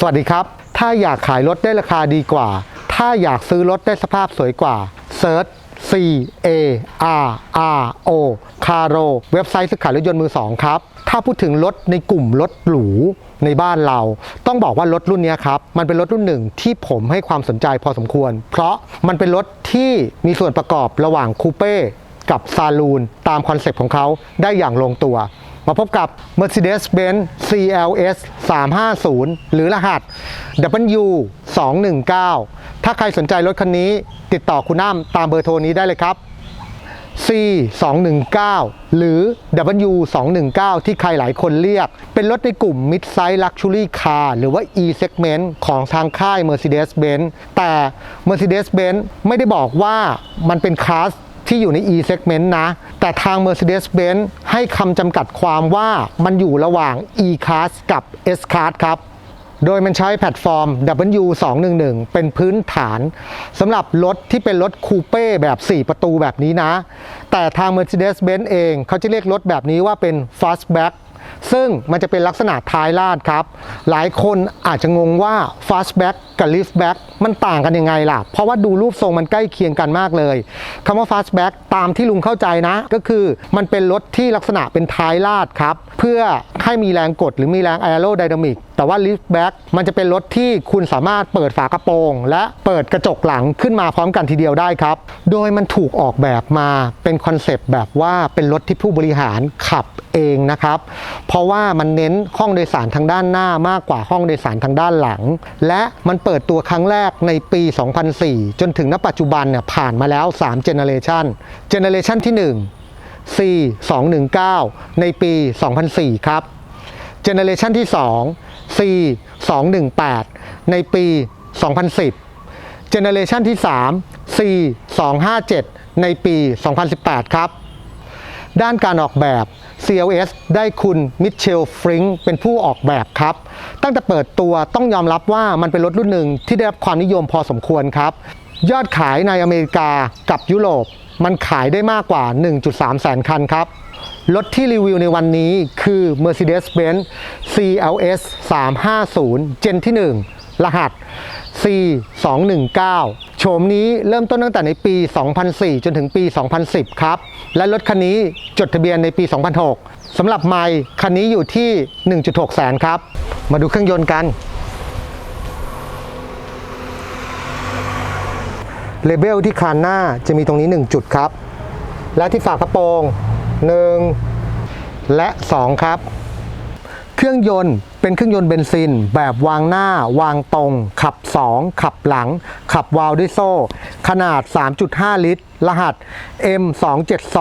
สวัสดีครับ ถ้าอยากขายรถได้ราคาดีกว่า ถ้าอยากซื้อรถได้สภาพสวยกว่าเซิร์ช C A R R O คาโรเว็บไซต์ซื้อขายรถยนต์มือสองครับ ถ้าพูดถึงรถในกลุ่มรถหรูในบ้านเรา ต้องบอกว่ารถรุ่นนี้ครับ มันเป็นรถรุ่นหนึ่งที่ผมให้ความสนใจพอสมควร เพราะมันเป็นรถที่มีส่วนประกอบระหว่างคูเป้กับซาลูนตามคอนเซปต์ของเขาได้อย่างลงตัว มาพบกับ Mercedes-Benz CLS 350 หรือรหัส W 219ถ้าใครสนใจรถคันนี้ ติดต่อคุณอ้ำตามเบอร์โทรนี้ได้เลยครับ C 219หรือ W 219ที่ใครหลายคนเรียก เป็นรถในกลุ่ม Mid Size Luxury Car หรือว่า E Segment ของทางค่าย Mercedes-Benz แต่ Mercedes-Benz ไม่ได้บอกว่ามันเป็นคลาส ที่อยู่ใน E segment นะ แต่ทาง Mercedes-Benz ให้คำจำกัดความว่ามันอยู่ระหว่าง E class กับ S class ครับโดยมันใช้แพลตฟอร์ม W211 เป็นพื้นฐานสำหรับรถที่เป็นรถคูเป้แบบ 4 ประตูแบบนี้นะ แต่ทาง Mercedes-Benz เองเขาจะเรียกรถแบบนี้ว่าเป็น Fastback ซึ่งมันจะเป็นลักษณะท้ายลาดครับ หลายคนอาจจะงงว่า fastback กับ liftback มันต่างกันยังไงล่ะ เพราะว่าดูรูปทรงมันใกล้เคียงกันมากเลยคำว่า fastback ตามที่ลุงเข้าใจนะ ก็คือมันเป็นรถที่ลักษณะเป็นท้ายลาดครับ เพื่อให้มีแรงกดหรือมีแรง aerodynamic แต่ว่า liftback มันจะเป็นรถที่คุณสามารถเปิดฝากระโปรง และเปิดกระจกหลังขึ้นมาพร้อมกันทีเดียวได้ครับ โดยมันถูกออกแบบมาเป็นคอนเซปต์แบบว่าเป็นรถที่ผู้บริหารขับ เองนะครับ เพราะว่ามันเน้นห้องโดยสารทางด้านหน้ามากกว่าห้องโดยสารทางด้านหลัง และมันเปิดตัวครั้งแรกในปี 2004 จนถึงณปัจจุบันเนี่ยผ่านมาแล้ว3เจเนเรชันเจเนเรชันที่ 1 C 219ในปี 2004 ครับเจเนเรชันที่ 2 C 218ในปี 2010เจเนเรชันที่ 3 C 257ในปี 2018 ครับ ด้านการออกแบบ CLS ได้คุณมิเชลฟริงเป็นผู้ออกแบบครับ ตั้งแต่เปิดตัวต้องยอมรับว่ามันเป็นรถรุ่นหนึ่งที่ได้รับความนิยมพอสมควรครับ ยอดขายในอเมริกากับยุโรป มันขายได้มากกว่า 1.3 แสนคันครับ รถที่รีวิวในวันนี้คือ Mercedes-Benz CLS 350 Gen ที่ 1 รหัส C 219 โฉมนี้เริ่มต้นตั้งแต่ในปี 2004 จนถึงปี 2010 ครับ และรถคันนี้จดทะเบียนในปี 2006 สำหรับไมค์คันนี้อยู่ที่ 1.6 แสนครับ มาดูเครื่องยนต์กัน เลเบลที่คานหน้าจะมีตรงนี้ 1 จุดครับ และที่ฝากระโปรง 1 และ 2 ครับ เครื่องยนต์เป็นเครื่องยนต์เบนซิน แบบวางหน้าวางตรง ขับ 2 ขับหลัง ขับวาล์วด้วยโซ่ ขนาด 3.5 ลิตร รหัส M272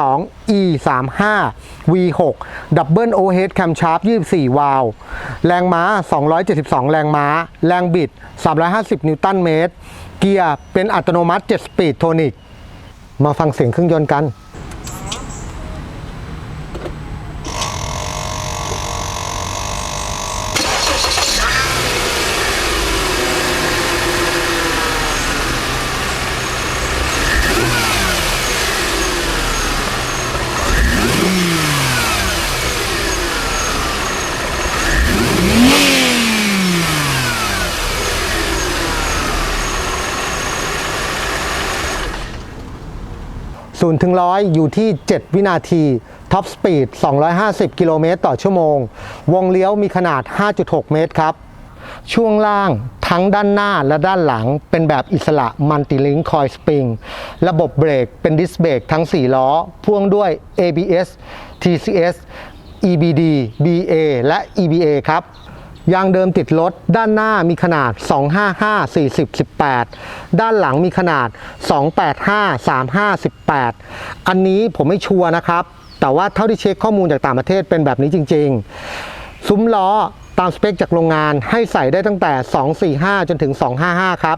E35 V6 Double Overhead Camshaft 24 วาล์วแรงม้า 272 แรงม้า แรงบิด 350 นิวตันเมตร เกียร์เป็นอัตโนมัติ 7 สปีดโทนิก มาฟังเสียงเครื่องยนต์กัน ศูนย์ถึงร้อยอยู่ที่ 7 วินาที ท็อปสปีด 250 กิโลเมตรต่อชั่วโมง วงเลี้ยวมีขนาด 5.6 เมตรครับ ช่วงล่างทั้งด้านหน้าและด้านหลังเป็นแบบอิสระมัลติลิงคอยสปริง ระบบเบรกเป็นดิสเบรกทั้ง 4 ล้อ พ่วงด้วย ABS TCS EBD BA และ EBA ครับ ยางเดิมติดรถ ด้านหน้ามีขนาด 255 40 18 ด้านหลังมีขนาด 285 35 18 อันนี้ผมไม่ชัวร์นะครับ แต่ว่าเท่าที่เช็คข้อมูลจากต่างประเทศเป็นแบบนี้จริง ๆ ซุ้มล้อตามสเปคจากโรงงานให้ใส่ได้ตั้งแต่ 245 จนถึง 255 ครับ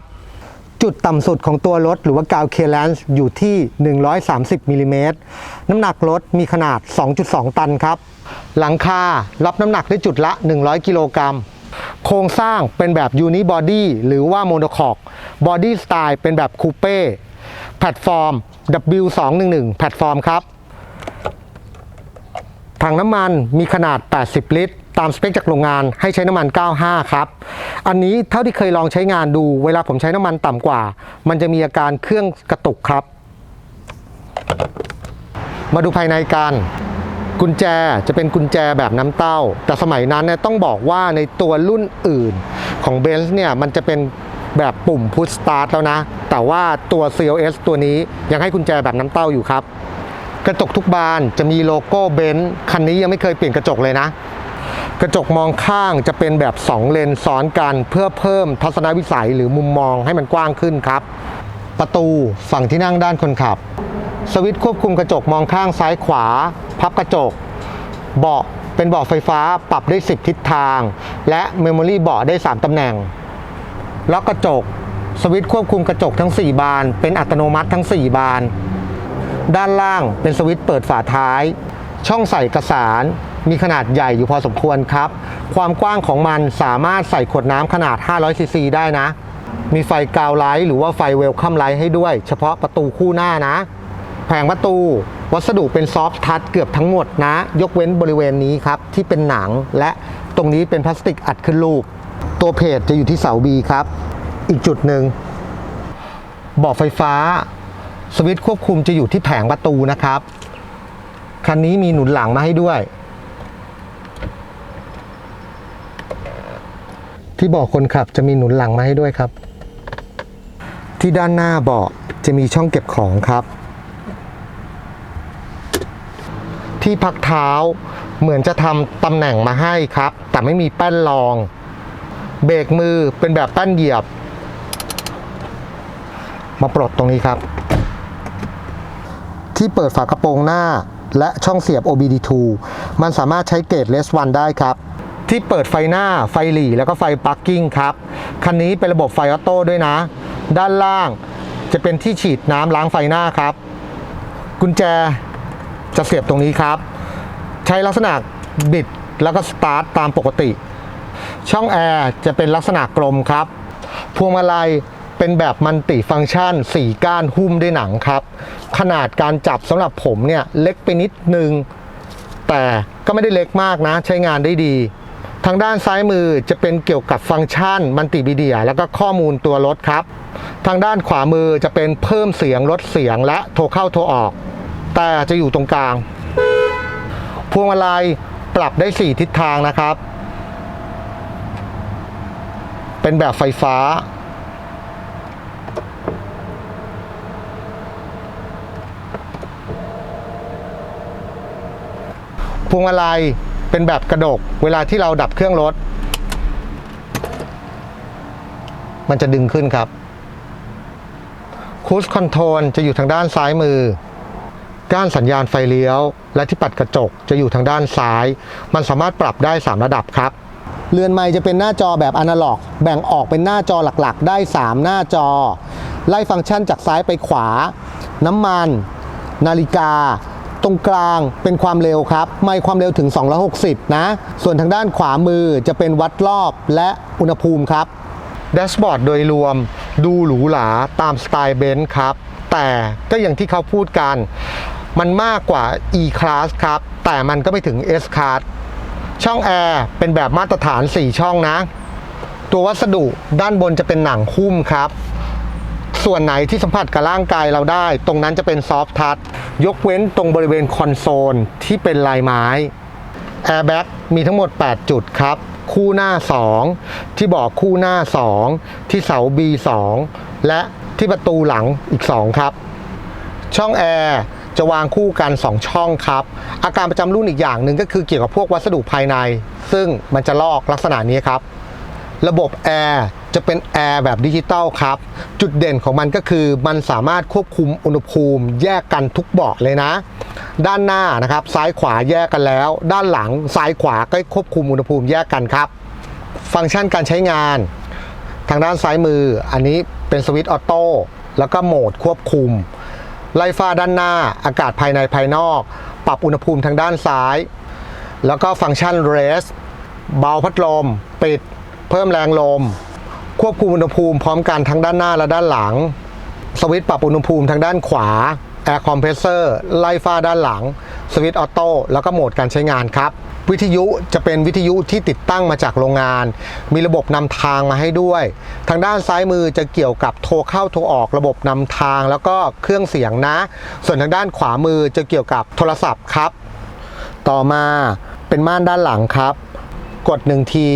จุดต่ำสุดของตัวรถหรือว่ากาวเคลนส์อยู่ที่ 130มิลลิเมตรน้ำหนักรถมีขนาด 2.2 ตันครับ หลังคารับน้ำหนักได้จุดละ 100 กิโลกรัมโครงสร้างเป็นแบบยูนิบอดี้หรือว่าโมโนคอกบอดี้สไตล์เป็นแบบคูเป้แพลตฟอร์ม W211 แพลตฟอร์มครับถังน้ำมันมีขนาด 80 ลิตร ตามสเปคจากโรงงานให้ใช้น้ำมัน 95 ครับ อันนี้เท่าที่เคยลองใช้งานดู เวลาผมใช้น้ำมันต่ำกว่า มันจะมีอาการเครื่องกระตุกครับ มาดูภายในกันกุญแจจะเป็นกุญแจแบบน้ำเต้า แต่สมัยนั้นเนี่ยต้องบอกว่าในตัวรุ่นอื่นของ b e n z เนี่ยมันจะเป็นแบบปุ่ม push start แล้วนะ แต่ว่าตัว CLS ตัวนี้ยังให้กุญแจแบบน้ำเต้าอยู่ครับ กระจกทุกบานจะมีโลโก้เบนซ์คันนี้ยังไม่เคยเปลี่ยนกระจกเลยนะ กระจกมองข้างจะเป็นแบบ 2 เลนซ้อนกัน เพื่อเพิ่มทัศนวิสัยหรือมุมมองให้มันกว้างขึ้นครับ ประตูฝั่งที่นั่งด้านคนขับ สวิตช์ควบคุมกระจกมองข้างซ้ายขวา พับกระจก เบาะเป็นเบาะไฟฟ้าปรับได้ 10 ทิศทาง และเมมโมรี่เบาะได้ 3 ตำแหน่ง ล็อกกระจก สวิตช์ควบคุมกระจกทั้ง 4 บาน เป็นอัตโนมัติทั้ง 4 บาน ด้านล่างเป็นสวิตช์เปิดฝาท้าย ช่องใส่เอกสาร มีขนาดใหญ่อยู่พอสมควรครับ ความกว้างของมันสามารถใส่ขวดน้ำขนาด 500ซีซีได้นะ มีไฟกาวไลท์หรือว่าไฟเวลคัมไลท์ให้ด้วย เฉพาะประตูคู่หน้านะ แผงประตูวัสดุเป็นซอฟท์ทัชเกือบทั้งหมดนะ ยกเว้นบริเวณนี้ครับ ที่เป็นหนังและตรงนี้เป็นพลาสติกอัดขึ้นรูป ตัวเพจจะอยู่ที่เสา B ครับ อีกจุดหนึ่งบาะไฟฟ้า สวิตช์ควบคุมจะอยู่ที่แผงประตูนะครับ คันนี้มีหนุนหลังมาให้ด้วย ที่เบาะคนขับจะมีหนุนหลังมาให้ด้วยครับ ที่ด้านหน้าเบาะจะมีช่องเก็บของครับ ที่พักเท้าเหมือนจะทำตำแหน่งมาให้ครับ แต่ไม่มีแป้นรอง เบรกมือเป็นแบบแป้นเหยียบ มาปลดตรงนี้ครับ ที่เปิดฝากระโปรงหน้าและช่องเสียบ OBD2 มันสามารถใช้เกจเลสวันได้ครับ ที่เปิดไฟหน้าไฟหลีแล้วก็ไฟปาร์กิ้งครับ คันนี้เป็นระบบไฟออโต้ด้วยนะ ด้านล่างจะเป็นที่ฉีดน้ำล้างไฟหน้าครับ กุญแจจะเสียบตรงนี้ครับ ใช้ลักษณะบิดแล้วก็สตาร์ทตามปกติ ช่องแอร์จะเป็นลักษณะกลมครับ พวงมาลัยเป็นแบบมันติฟังก์ชัน 4 ก้านหุ้มด้วยหนังครับ ขนาดการจับสำหรับผมเนี่ยเล็กไปนิดนึง แต่ก็ไม่ได้เล็กมากนะ ใช้งานได้ดีางด้านซ้ายมือจะเป็นเกี่ยวกับฟังก์ชันมันติมีเดีย แล้วก็ข้อมูลตัวรถครับ ทางด้านขวามือจะเป็นเพิ่มเสียงลดเสียงและโทรเข้าโทรออก แต่จะอยู่ตรงกลาง พวงมาลัยปรับได้ 4 ทิศทางนะครับ เป็นแบบไฟฟ้า พวงมาลัย เป็นแบบกระดก เวลาที่เราดับเครื่องรถ มันจะดึงขึ้นครับคูสคอนโทรลจะอยู่ทางด้านซ้ายมือ ก้านสัญญาณไฟเลี้ยว และที่ปัดกระจกจะอยู่ทางด้านซ้าย มันสามารถปรับได้ 3 ระดับครับ เรือนไม้จะเป็นหน้าจอแบบอนาล็อก แบ่งออกเป็นหน้าจอหลักๆ ได้ 3 หน้าจอ ไล่ฟังก์ชันจากซ้ายไปขวา น้ำมัน นาฬิกา ตรงกลางเป็นความเร็วครับ ไม่ความเร็วถึง 260 นะ ส่วนทางด้านขวามือจะเป็นวัดรอบและอุณหภูมิครับแดชบอร์ดโดยรวมดูหรูหราตามสไตล์เบนซ์ครับ แต่ก็อย่างที่เขาพูดกัน มันมากกว่า E-Class ครับ แต่มันก็ไม่ถึง S-Class ช่องแอร์เป็นแบบมาตรฐาน 4 ช่องนะ ตัววัสดุด้านบนจะเป็นหนังหุ้มครับ ส่วนไหนที่สัมผัสกับร่างกายเราได้ ตรงนั้นจะเป็นซอฟทัชยกเว้นตรงบริเวณคอนโซลที่เป็นลายไม้แอร์แบ็กมีทั้งหมด 8 จุดครับ คู่หน้า 2 ที่เบอกคู่หน้า 2 ที่เสา B2 และที่ประตูหลังอีก 2 ครับ ช่องแอร์จะวางคู่กัน 2 ช่องครับ อาการประจำรุ่นอีกอย่างหนึ่งก็คือเกี่ยวกับพวกวัสดุภายใน ซึ่งมันจะลอกลักษณะนี้ครับ ระบบแอร์ จะเป็นแอร์แบบดิจิตอลครับ จุดเด่นของมันก็คือมันสามารถควบคุมอุณหภูมิ แยกกันทุกเบาะเลยนะ ด้านหน้านะครับ ซ้ายขวาแยกกันแล้ว ด้านหลังซ้ายขวาก็ควบคุมอุณหภูมิแยกกันครับ ฟังก์ชันการใช้งาน ทางด้านซ้ายมือ อันนี้เป็นสวิตช์ออโต้แล้วก็โหมดควบคุม ไล่ฟ้าด้านหน้า อากาศภายในภายนอก ปรับอุณหภูมิทางด้านซ้าย แล้วก็ฟังก์ชันเรสเบาพัดลม ปิด เพิ่มแรงลม ควบคุมอุณหภูมิพร้อมกันทั้งด้านหน้าและด้านหลัง สวิตช์ปรับอุณหภูมิทางด้านขวา Air Compressor ไล่ฟ้าด้านหลัง สวิตช์ออโต้แล้วก็โหมดการใช้งานครับ วิทยุจะเป็นวิทยุที่ติดตั้งมาจากโรงงาน มีระบบนำทางมาให้ด้วย ทางด้านซ้ายมือจะเกี่ยวกับโทรเข้าโทรออกระบบนำทางแล้วก็เครื่องเสียงนะ ส่วนทางด้านขวามือจะเกี่ยวกับโทรศัพท์ครับ ต่อมาเป็นม่านด้านหลังครับ กดหนึ่งที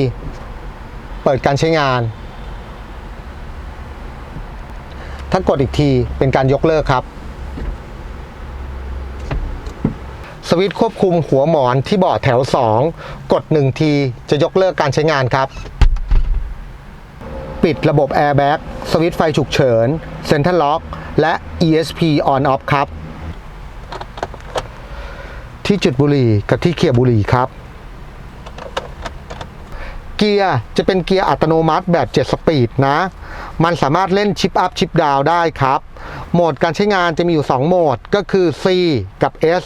เปิดการใช้งาน ถ้ากดอีกทีเป็นการยกเลิกครับ สวิตช์ควบคุมหัวหมอนที่เบาะแถว 2 กด 1 ทีจะยกเลิกการใช้งานครับ ปิดระบบแอร์แบ็กสวิตช์ไฟฉุกเฉินเซ็นทรัลล็อกและ ESP on off ครับ ที่จุดบุหรี่กับที่เขี่ยบุหรี่ครับ เกียร์จะเป็นเกียร์อัตโนมัติแบบ 7 สปีดนะ มันสามารถเล่นชิปอัพชิปดาวได้ครับ โหมดการใช้งานจะมีอยู่ 2 โหมดก็คือ C กับ S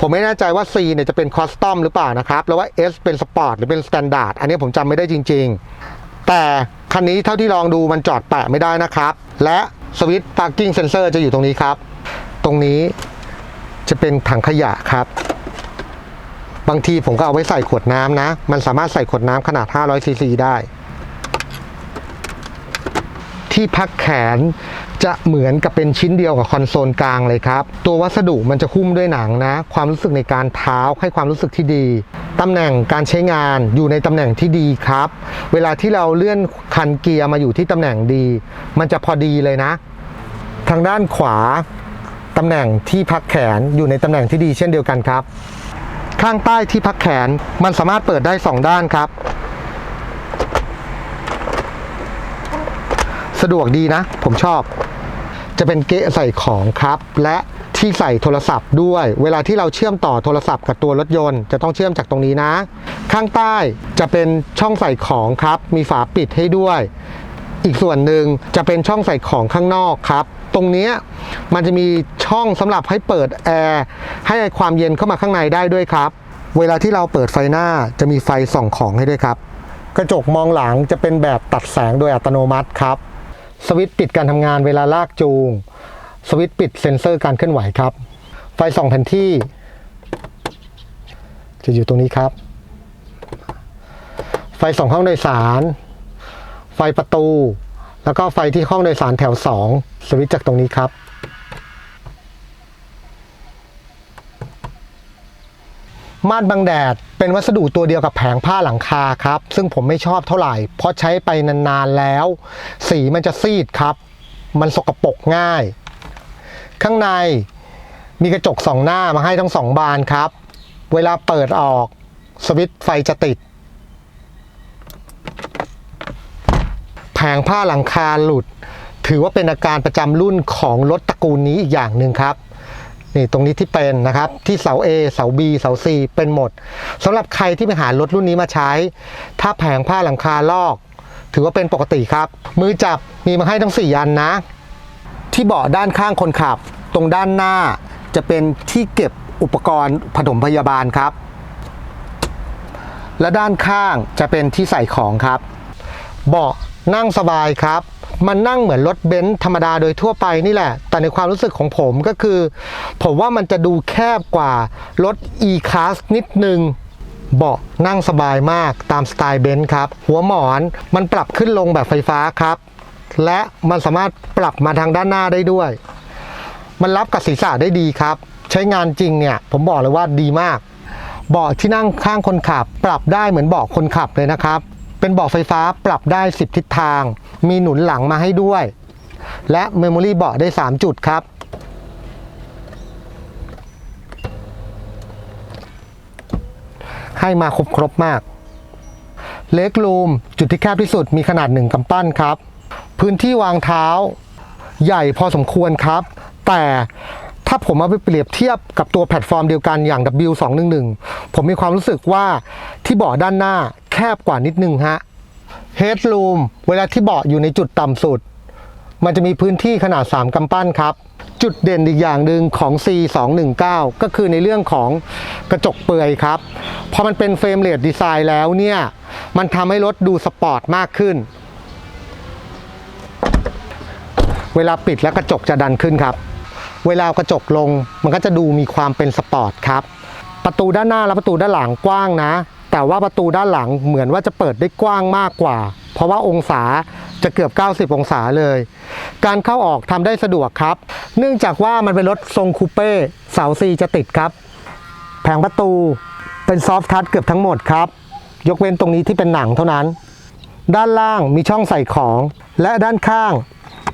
ผมไม่แน่ใจว่า C เนี่ยจะเป็นคอสตอมหรือเปล่านะครับ แล้วว่า S เป็นสปอร์ตหรือเป็นสแตนดาร์ดอันนี้ผมจำไม่ได้จริง ๆ แต่คันนี้เท่าที่ลองดูมันจอดแปะไม่ได้นะครับ และสวิตช์ parking sensor จะอยู่ตรงนี้ครับ ตรงนี้จะเป็นถังขยะครับ บางทีผมก็เอาไว้ใส่ขวดน้ำนะ มันสามารถใส่ขวดน้ำขนาด 500ซีซีได้ ที่พักแขนจะเหมือนกับเป็นชิ้นเดียวกับคอนโซลกลางเลยครับ ตัววัสดุมันจะหุ้มด้วยหนังนะ ความรู้สึกในการเท้าให้ความรู้สึกที่ดี ตำแหน่งการใช้งานอยู่ในตำแหน่งที่ดีครับ เวลาที่เราเลื่อนคันเกียร์มาอยู่ที่ตำแหน่งดี มันจะพอดีเลยนะ ทางด้านขวาตำแหน่งที่พักแขนอยู่ในตำแหน่งที่ดีเช่นเดียวกันครับ ข้างใต้ที่พักแขนมันสามารถเปิดได้ 2 ด้านครับ สะดวกดีนะ ผมชอบ จะเป็นเกะใส่ของครับ และที่ใส่โทรศัพท์ด้วย เวลาที่เราเชื่อมต่อโทรศัพท์กับตัวรถยนต์จะต้องเชื่อมจากตรงนี้นะ ข้างใต้จะเป็นช่องใส่ของครับ มีฝาปิดให้ด้วย อีกส่วนหนึ่งจะเป็นช่องใส่ของข้างนอกครับ ตรงนี้มันจะมีช่องสำหรับให้เปิดแอร์ให้ความเย็นเข้ามาข้างในได้ด้วยครับ เวลาที่เราเปิดไฟหน้าจะมีไฟส่องของให้ด้วยครับ กระจกมองหลังจะเป็นแบบตัดแสงโดยอัตโนมัติครับ สวิตช์ปิดการทำงานเวลาลากจูง สวิตช์ปิดเซ็นเซอร์การเคลื่อนไหวครับ ไฟส่องแผนที่ จะอยู่ตรงนี้ครับ ไฟส่องห้องโดยสาร ไฟประตู แล้วก็ไฟที่ห้องโดยสารแถว 2 สวิตจากตรงนี้ครับ ม่านบังแดดเป็นวัสดุตัวเดียวกับแผงผ้าหลังคาครับ ซึ่งผมไม่ชอบเท่าไหร่ เพราะใช้ไปนานๆแล้ว สีมันจะซีดครับ มันสกปรกง่าย ข้างในมีกระจกสองหน้ามาให้ทั้งสองบานครับ เวลาเปิดออกสวิตไฟจะติด แผงผ้าหลังคาหลุด ถือว่าเป็นอาการประจำรุ่นของรถตระกูลนี้อีกอย่างหนึ่งครับนี่ตรงนี้ที่เป็นนะครับที่เสา A เสา B เสา C เป็นหมดสำหรับใครที่ไปหารถรุ่นนี้มาใช้ ถ้าแผงผ้าหลังคาลอก ถือว่าเป็นปกติครับ มือจับมีมาให้ทั้ง 4 อันนะ ที่เบาะด้านข้างคนขับ ตรงด้านหน้าจะเป็นที่เก็บอุปกรณ์ผถมพยาบาลครับ และด้านข้างจะเป็นที่ใส่ของครับ เบาะนั่งสบายครับ มันนั่งเหมือนรถเบนซ์ธรรมดาโดยทั่วไปนี่แหละ แต่ในความรู้สึกของผมก็คือ ผมว่ามันจะดูแคบกว่ารถ E-Class นิดนึงเบาะนั่งสบายมากตามสไตล์เบนซ์ครับ หัวหมอนมันปรับขึ้นลงแบบไฟฟ้าครับ และมันสามารถปรับมาทางด้านหน้าได้ด้วย มันรับกับศีรษะได้ดีครับ ใช้งานจริงเนี่ยผมบอกเลยว่าดีมาก เบาะที่นั่งข้างคนขับ ปรับได้เหมือนเบาะคนขับเลยนะครับ เป็นเบาะไฟฟ้าปรับได้ 10 ทิศทาง มีหนุนหลังมาให้ด้วย และเมมโมรี่เบาะได้ 3 จุดครับ ให้มาครบครบมาก เล็กรูมจุดที่แคบที่สุดมีขนาดหนึ่งกำปั้นครับ พื้นที่วางเท้าใหญ่พอสมควรครับ แต่ ถ้าผมเอาไปเปรียบเทียบกับตัวแพลตฟอร์มเดียวกันอย่าง W211 ผมมีความรู้สึกว่าที่เบาะด้านหน้าแคบกว่านิดนึงฮะ Headroom เวลาที่เบาะอยู่ในจุดต่ำสุด มันจะมีพื้นที่ขนาด 3กำปั้นครับ จุดเด่นอีกอย่างหนึ่งของ C219 ก็คือในเรื่องของกระจกเปื่อยครับพอมันเป็นเฟรมเรทดีไซน์แล้วเนี่ย มันทำให้รถดูสปอร์ตมากขึ้น เวลาปิดแล้วกระจกจะดันขึ้นครับ เวลากระจกลงมันก็จะดูมีความเป็นสปอร์ตครับ ประตูด้านหน้าและประตูด้านหลังกว้างนะ แต่ว่าประตูด้านหลังเหมือนว่าจะเปิดได้กว้างมากกว่า เพราะว่าองศาจะเกือบ 90 องศาเลย การเข้าออกทำได้สะดวกครับ เนื่องจากว่ามันเป็นรถทรงคูเป้เสาซีจะติดครับ แผงประตูเป็นซอฟท์ทัชเกือบทั้งหมดครับ ยกเว้นตรงนี้ที่เป็นหนังเท่านั้น ด้านล่างมีช่องใส่ของ และด้านข้าง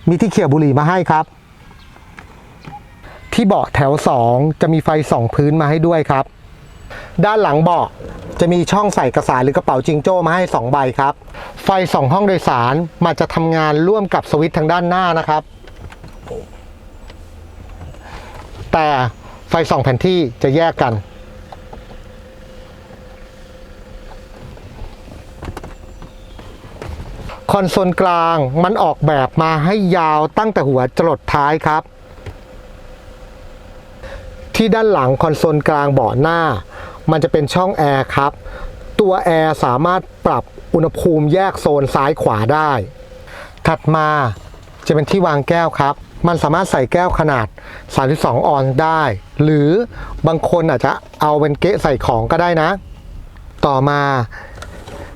มีที่เขี่ยบุหรี่มาให้ครับ ที่เบาะแถว 2 จะมีไฟส่องพื้นมาให้ด้วยครับ ด้านหลังเบาะจะมีช่องใส่กระสาหรือกระเป๋าจิงโจ้มาให้ 2 ใบครับ ไฟส่องห้องโดยสารมันจะทำงานร่วมกับสวิตช์ทางด้านหน้านะครับ แต่ไฟส่องแผ่นที่จะแยกกันคอนโซลกลางมันออกแบบมาให้ยาวตั้งแต่หัวจรดท้ายครับ ที่ด้านหลังคอนโซลกลางเบาะหน้า มันจะเป็นช่องแอร์ครับ ตัวแอร์สามารถปรับอุณหภูมิแยกโซนซ้ายขวาได้ ถัดมาจะเป็นที่วางแก้วครับ มันสามารถใส่แก้วขนาด 32 ออนซ์ได้ หรือบางคนอาจจะเอาเป็นเก๊ะใส่ของก็ได้นะ ต่อมา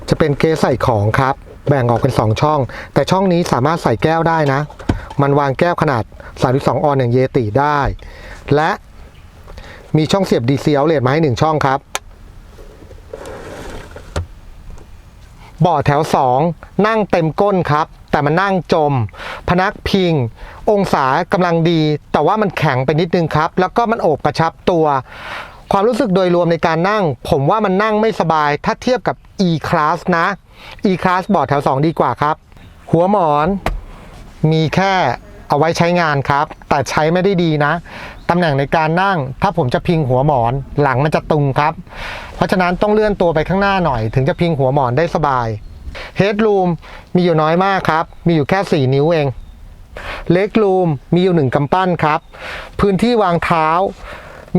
จะเป็นเก๊ะใส่ของครับ แบ่งออกเป็น 2 ช่อง แต่ช่องนี้สามารถใส่แก้วได้นะ มันวางแก้วขนาด 32 ออนซ์อย่างเยติได้ และ มีช่องเสียบ DC outlet มาให้ 1 ช่องครับเบาะแถว 2 นั่งเต็มก้นครับ แต่มันนั่งจม พนักพิง องศากำลังดี แต่ว่ามันแข็งไปนิดนึงครับ แล้วก็มันโอบกระชับตัว ความรู้สึกโดยรวมในการนั่ง ผมว่ามันนั่งไม่สบาย ถ้าเทียบกับ E-Class นะ E-Class เบาะแถว 2 ดีกว่าครับ หัวหมอนมีแค่เอาไว้ใช้งานครับ แต่ใช้ไม่ได้ดีนะ ตำแหน่งในการนั่ง ถ้าผมจะพิงหัวหมอนหลังมันจะตุงครับ เพราะฉะนั้นต้องเลื่อนตัวไปข้างหน้าหน่อย ถึงจะพิงหัวหมอนได้สบายเฮดรูมมีอยู่น้อยมากครับ มีอยู่แค่ 4 นิ้วเองเล็กรูมมีอยู่หนึ่งกำปั้นครับ พื้นที่วางเท้า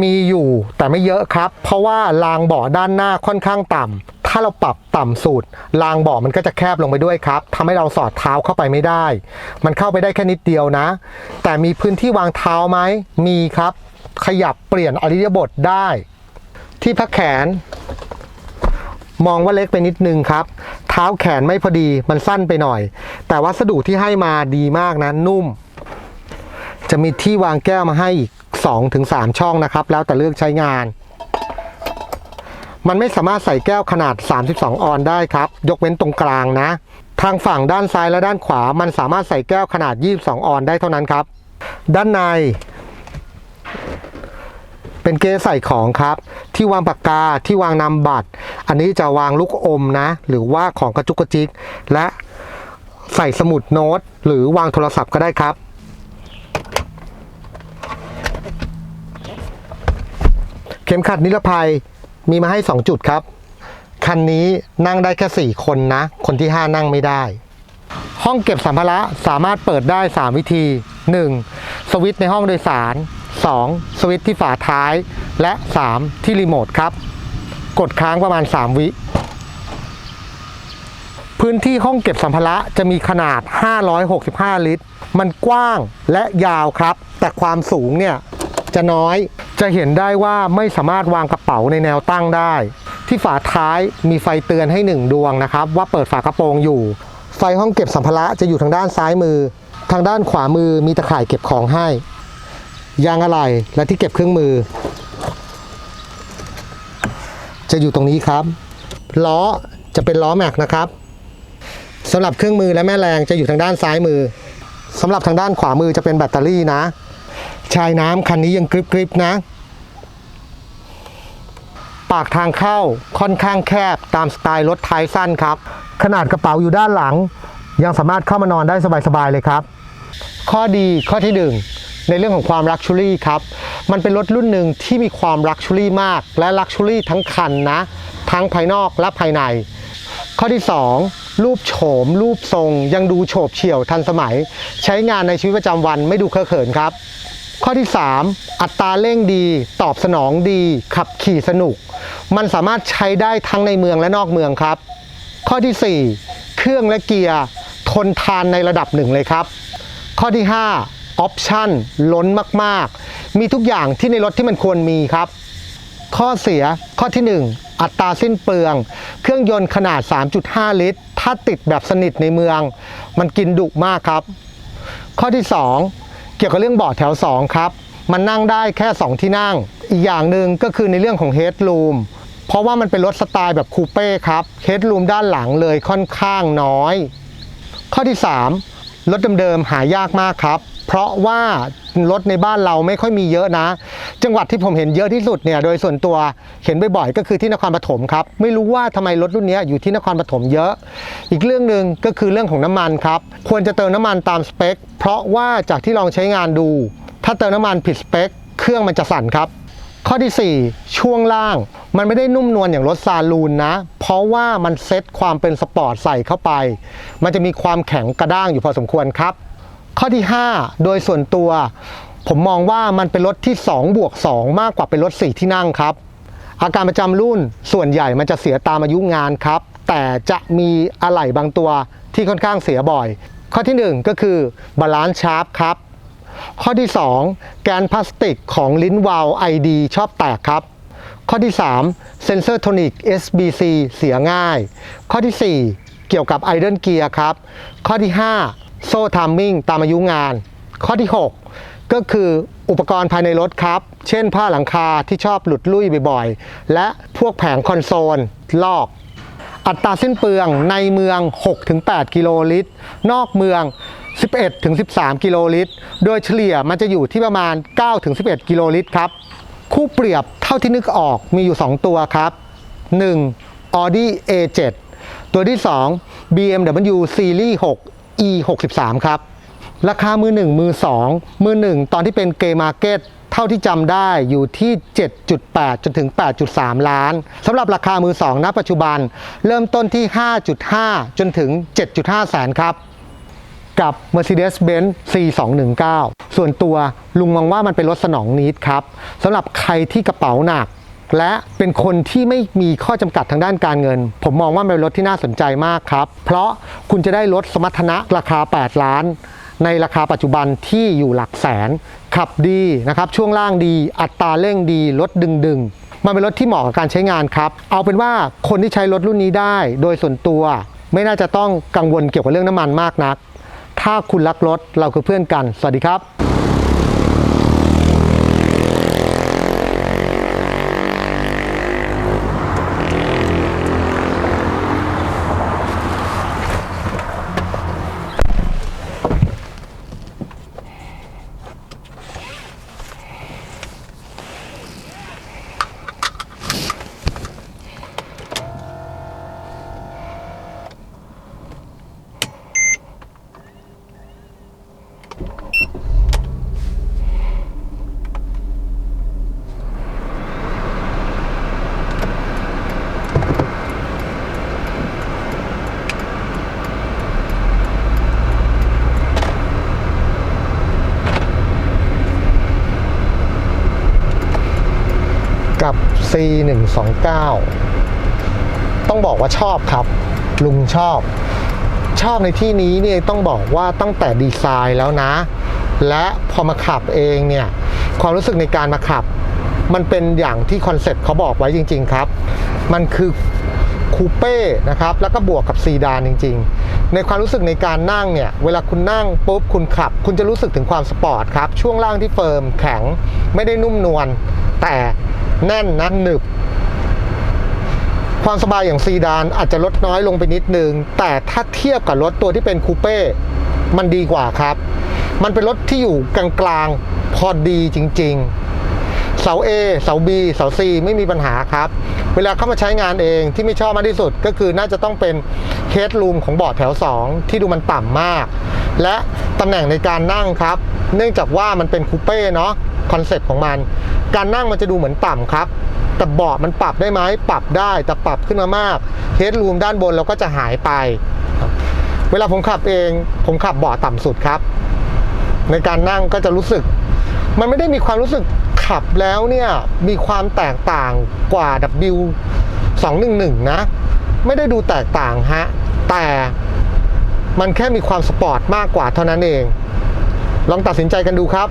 มีอยู่แต่ไม่เยอะครับ เพราะว่ารางเบาะด้านหน้าค่อนข้างต่ำ ถ้าเราปรับต่ำสุดรางบาะมันก็จะแคบลงไปด้วยครับทำให้เราสอดเท้าเข้าไปไม่ได้ มันเข้าไปได้แค่นิดเดียวนะ แต่มีพื้นที่วางเท้าไหมมีครับ ขยับเปลี่ยนอริยบทได้ ที่พักแขน มองว่าเล็กไปนิดนึงครับ เท้าแขนไม่พอดีมันสั้นไปหน่อย แต่วัสดุที่ให้มาดีมากนะนุ่ม จะมีที่วางแก้วมาให้อีก2-3 ช่องนะครับ แล้วแต่เลือกใช้งาน มันไม่สามารถใส่แก้วขนาด 32 ออนได้ครับ ยกเว้นตรงกลางนะ ทางฝั่งด้านซ้ายและด้านขวา มันสามารถใส่แก้วขนาด 22 ออนได้เท่านั้นครับ ด้านใน เป็นเกสใส่ของครับ ที่วางปากกาที่วางนำบัตร อันนี้จะวางลูกอมนะ หรือว่าของกระจุกกระจิก และใส่สมุดโน้ต หรือวางโทรศัพท์ก็ได้ครับเข็มขัดนิรภัย มีมาให้ 2 จุดครับ คันนี้นั่งได้แค่ 4 คนนะ คนที่ 5 นั่งไม่ได้ ห้องเก็บสัมภาระสามารถเปิดได้ 3 วิธี 1. สวิตช์ในห้องโดยสาร 2. สวิตช์ที่ฝาท้าย และ 3. ที่รีโมทครับ กดค้างประมาณ 3 วิ พื้นที่ห้องเก็บสัมภาระจะมีขนาด 565 ลิตร มันกว้างและยาวครับ แต่ความสูงเนี่ย จะน้อย จะเห็นได้ว่าไม่สามารถวางกระเป๋าในแนวตั้งได้ ที่ฝาท้ายมีไฟเตือนให้หนึ่งดวงนะครับ ว่าเปิดฝากระโปรงอยู่ ไฟห้องเก็บสัมภาระจะอยู่ทางด้านซ้ายมือ ทางด้านขวามือมีตะข่ายเก็บของให้ ยางอะไหล่และที่เก็บเครื่องมือ จะอยู่ตรงนี้ครับ ล้อจะเป็นล้อแม็กนะครับสำหรับเครื่องมือและแม่แรงจะอยู่ทางด้านซ้ายมือสำหรับทางด้านขวามือจะเป็นแบตเตอรี่นะ ชายน้ำคันนี้ยังกริบกริบนะ ปากทางเข้าค่อนข้างแคบตามสไตล์รถท้ายสั้นครับ ขนาดกระเป๋าอยู่ด้านหลัง ยังสามารถเข้ามานอนได้สบายๆเลยครับ ข้อดีข้อที่หนึ่งในเรื่องของความลักชัวรี่ครับ มันเป็นรถรุ่นหนึ่งที่มีความลักชัวรี่มาก และลักชัวรี่ทั้งคันนะ ทั้งภายนอกและภายใน ข้อที่ 2รูปโฉม รูปทรงยังดูโฉบเฉี่ยวทันสมัย ใช้งานในชีวิตประจำวันไม่ดูเคอะเขินครับ ข้อที่ 3 อัตราเร่งดี ตอบสนองดี ขับขี่สนุก มันสามารถใช้ได้ทั้งในเมืองและนอกเมืองครับ ข้อที่ 4 เครื่องและเกียร์ทนทานในระดับหนึ่งเลยครับ ข้อที่ออปชั่นล้นมากๆ มีทุกอย่างที่ในรถที่มันควรมีครับ ข้อเสียข้อที่ 1 อัตราสิ้นเปลือง เครื่องยนต์ขนาด 3.5 ลิตร ถ้าติดแบบสนิทในเมือง มันกินดุมากครับ ข้อที่ 2 เกี่ยวกับเรื่องเบาะแถว 2 ครับ มันนั่งได้แค่ 2 ที่นั่ง อีกอย่างหนึ่งก็คือในเรื่องของเฮดรูมเพราะว่ามันเป็นรถสไตล์แบบคูเป้ครับเฮดรูมด้านหลังเลยค่อนข้างน้อย ข้อที่ 3 รถเดิมๆหายากมากครับ เพราะว่า รถในบ้านเราไม่ค่อยมีเยอะนะ จังหวัดที่ผมเห็นเยอะที่สุดเนี่ยโดยส่วนตัวเห็นบ่อยๆก็คือที่นครปฐมครับไม่รู้ว่าทำไมรถรุ่นนี้อยู่ที่นครปฐมเยอะ อีกเรื่องหนึ่งก็คือเรื่องของน้ำมันครับควรจะเติมน้ำมันตามสเปคเพราะว่าจากที่ลองใช้งานดู ถ้าเติมน้ำมันผิดสเปคเครื่องมันจะสั่นครับข้อที่ 4 ช่วงล่าง มันไม่ได้นุ่มนวลอย่างรถซาลูนนะ เพราะว่ามันเซ็ตความเป็นสปอร์ตใส่เข้าไป มันจะมีความแข็งกระด้างอยู่พอสมควรครับ ข้อที่ 5 โดยส่วนตัว ผมมองว่ามันเป็นรถที่2บวก2มากกว่าเป็นรถ4ที่นั่งครับ อาการประจำรุ่นส่วนใหญ่มันจะเสียตามอายุงานครับ แต่จะมีอะไหล่บางตัวที่ค่อนข้างเสียบ่อย ข้อทีหนึ่1 ก็คือบาลานซ์ชาร์ปครับ ข้อที่ 2 แกนพลาสติกของลิ้นวาล์ว ID ชอบแตกครับข้อที่ 3 เซนเซอร์โทนิก SBC เสียง่าย ข้อที่ 4 เกี่ยวกับไอเดนเกียร์ครับ ข้อที่ 5 โซ่ทัมมิ่งตามอายุงาน ข้อที่ 6 ก็คืออุปกรณ์ภายในรถครับ เช่นผ้าหลังคาที่ชอบหลุดลุ่ยบ่อยๆ และพวกแผงคอนโซล ลอก อัตราสิ้นเปลืองในเมือง 6-8 กิโลลิตร นอกเมือง 11-13 กิโลลิตร โดยเฉลี่ยมันจะอยู่ที่ประมาณ 9-11 กิโลลิตรครับ คู่เปรียบเท่าที่นึกออกมีอยู่ 2 ตัวครับ 1. Audi A7 ตัวที่ 2 BMW Series 6 E63 ครับ ราคามือ 1 มือ 2 มือ 1 ตอนที่เป็นเกย์มาร์เก็ตเท่าที่จำได้อยู่ที่ 7.8 จนถึง 8.3 ล้านสำหรับราคามือ 2 ณ ปัจจุบัน เริ่มต้นที่ 5.5 จนถึง 7.5 แสนครับ กับ Mercedes-Benz C219 ส่วนตัวลุงมองว่ามันเป็นรถสนองนิดครับสำหรับใครที่กระเป๋าหนัก และเป็นคนที่ไม่มีข้อจำกัดทางด้านการเงิน ผมมองว่าเป็นรถที่น่าสนใจมากครับ เพราะคุณจะได้รถสมรรถนะราคา 8 ล้าน ในราคาปัจจุบันที่อยู่หลักแสน ขับดีนะครับช่วงล่างดี อัตราเร่งดีรถดึงดึงมันเป็นรถที่เหมาะกับการใช้งานครับ เอาเป็นว่าคนที่ใช้รถรุ่นนี้ได้ โดยส่วนตัว ไม่น่าจะต้องกังวลเกี่ยวกับเรื่องน้ำมันมากนัก ถ้าคุณรักรถเราคือเพื่อนกัน สวัสดีครับ กับ C129 ต้องบอกว่าชอบครับ ลุงชอบ ชอบในที่นี้เนี่ยต้องบอกว่าตั้งแต่ดีไซน์แล้วนะ และพอมาขับเองเนี่ย ความรู้สึกในการมาขับ มันเป็นอย่างที่คอนเซ็ปต์เขาบอกไว้จริง ๆ ครับ มันคือคูเป้นะครับ แล้วก็บวกกับซีดานจริง ๆ ในความรู้สึกในการนั่งเนี่ย เวลาคุณนั่งปุ๊บคุณขับ คุณจะรู้สึกถึงความสปอร์ตครับ ช่วงล่างที่เฟิร์มแข็งไม่ได้นุ่มนวลแต่ แน่นนะหนึบ ความสบายอย่างซีดานอาจจะลดน้อยลงไปนิดนึง แต่ถ้าเทียบกับรถตัวที่เป็นคูเป้มันดีกว่าครับ มันเป็นรถที่อยู่กลางๆ พอดีจริง ๆ เสา A เสา B เสา C ไม่มีปัญหาครับ เวลาเข้ามาใช้งานเองที่ไม่ชอบมากที่สุดก็คือน่าจะต้องเป็นเฮดรูมของเบาะแถว 2 ที่ดูมันต่ำมาก และตำแหน่งในการนั่งครับ เนื่องจากว่ามันเป็นคูเป้เนาะคอนเซ็ปต์ของมัน การนั่งมันจะดูเหมือนต่ำครับ แต่เบาะมันปรับได้ไหมปรับได้แต่ปรับขึ้นมามากเฮดรูมด้านบนเราก็จะหายไป เวลาผมขับเองผมขับเบาะต่ำสุดครับ ในการนั่งก็จะรู้สึก มันไม่ได้มีความรู้สึกขับแล้วเนี่ยมีความแตกต่างกว่า W 211 นะ ไม่ได้ดูแตกต่างฮะ แต่มันแค่มีความสปอร์ตมากกว่าเท่านั้นเอง ลองตัดสินใจกันดูครับ